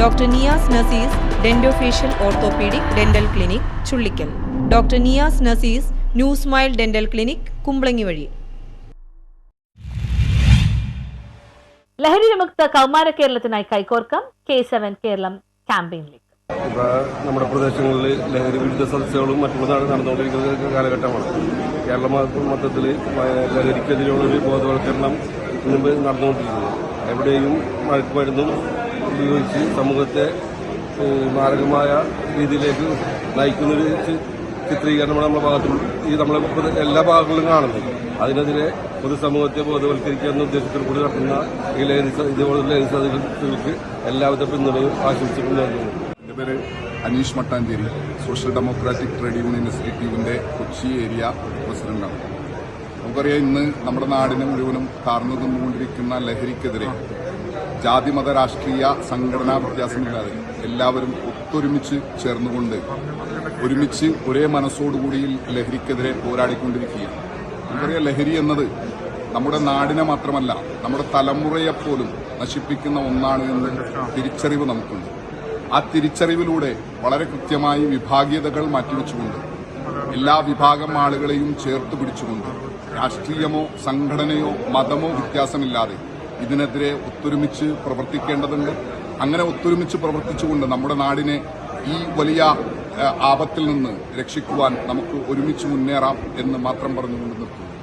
Doctor Niyas Nasees dentofacial orthopaedic dental clinic Chullikkal. Doctor Niyas Nasees new smile dental clinic Kumbalangi വഴി. ലഹരി വിമുക്ത കൗമാര കേരളത്തിനായി കൈകോർക്കാം കെ സെവൻ കേരളം ക്യാമ്പയിനിലേക്ക്. നമ്മുടെ പ്രദേശങ്ങളിൽ ലഹരി വിരുദ്ധ സദസ്സുകളും മറ്റുള്ള നാട് നടന്നുകൊണ്ടിരിക്കുന്ന കാലഘട്ടമാണ്. കേരള മൊത്തത്തിൽ ലഹരിക്കെതിരെയുള്ള ഒരു ബോധവൽക്കരണം മുമ്പ് നടന്നുകൊണ്ടിരിക്കുന്നത് എവിടെയും മയക്കുമരുന്നും ഉപയോഗിച്ച് സമൂഹത്തെ മാരകമായ രീതിയിലേക്ക് നയിക്കുന്നൊരു ചിത്രീകരണമാണ് നമ്മുടെ ഭാഗത്തും ഈ നമ്മളെ എല്ലാ ഭാഗങ്ങളിലും കാണുന്നത്. അതിനെതിരെ പൊതുസമൂഹത്തെ ബോധവൽക്കരിക്കുക എന്ന ഉദ്ദേശത്തിൽ കൂടി നടത്തുന്ന ഈ ലഹരി ഇതുപോലുള്ള ലഹരി എല്ലാവിധ പിന്തുണയും ആശംസിക്കുന്നു എന്റെ പേര് Aneesh Mattancherry social democratic trade union ഇൻസ്റ്റിറ്റ്യൂട്ടിന്റെ കൊച്ചി ഏരിയ പ്രസിഡന്റാണ്. നമുക്കറിയാം ഇന്ന് നമ്മുടെ നാടിനെ മുഴുവനും കാർന്നു തന്നുകൊണ്ടിരിക്കുന്ന ലഹരിക്കെതിരെ ജാതി മത രാഷ്ട്രീയ സംഘടനാ വ്യത്യാസമില്ലാതെ എല്ലാവരും ഒത്തൊരുമിച്ച് ചേർന്നുകൊണ്ട് ഒരുമിച്ച് ഒരേ മനസ്സോടുകൂടി ലഹരിക്കെതിരെ പോരാടിക്കൊണ്ടിരിക്കുകയാണ്. നമുക്കറിയാം ലഹരി എന്നത് നമ്മുടെ നാടിനെ മാത്രമല്ല നമ്മുടെ തലമുറയെപ്പോലും നശിപ്പിക്കുന്ന ഒന്നാണ് എന്ന് തിരിച്ചറിവ് നമുക്കുണ്ട്. ആ തിരിച്ചറിവിലൂടെ വളരെ കൃത്യമായി വിഭാഗീയതകൾ മാറ്റിവെച്ചുകൊണ്ട് എല്ലാ വിഭാഗം ആളുകളെയും ചേർത്ത് പിടിച്ചുകൊണ്ട് രാഷ്ട്രീയമോ സംഘടനയോ മതമോ വ്യത്യാസമില്ലാതെ ഇതിനെതിരെ ഒത്തൊരുമിച്ച് പ്രവർത്തിക്കേണ്ടതുണ്ട്. അങ്ങനെ ഒത്തൊരുമിച്ച് പ്രവർത്തിച്ചുകൊണ്ട് നമ്മുടെ നാടിനെ ഈ വലിയ ആപത്തിൽ നിന്ന് രക്ഷിക്കുവാൻ നമുക്ക് ഒരുമിച്ച് മുന്നേറാം എന്ന് മാത്രം പറഞ്ഞുകൊണ്ട് നിർത്തുന്നു.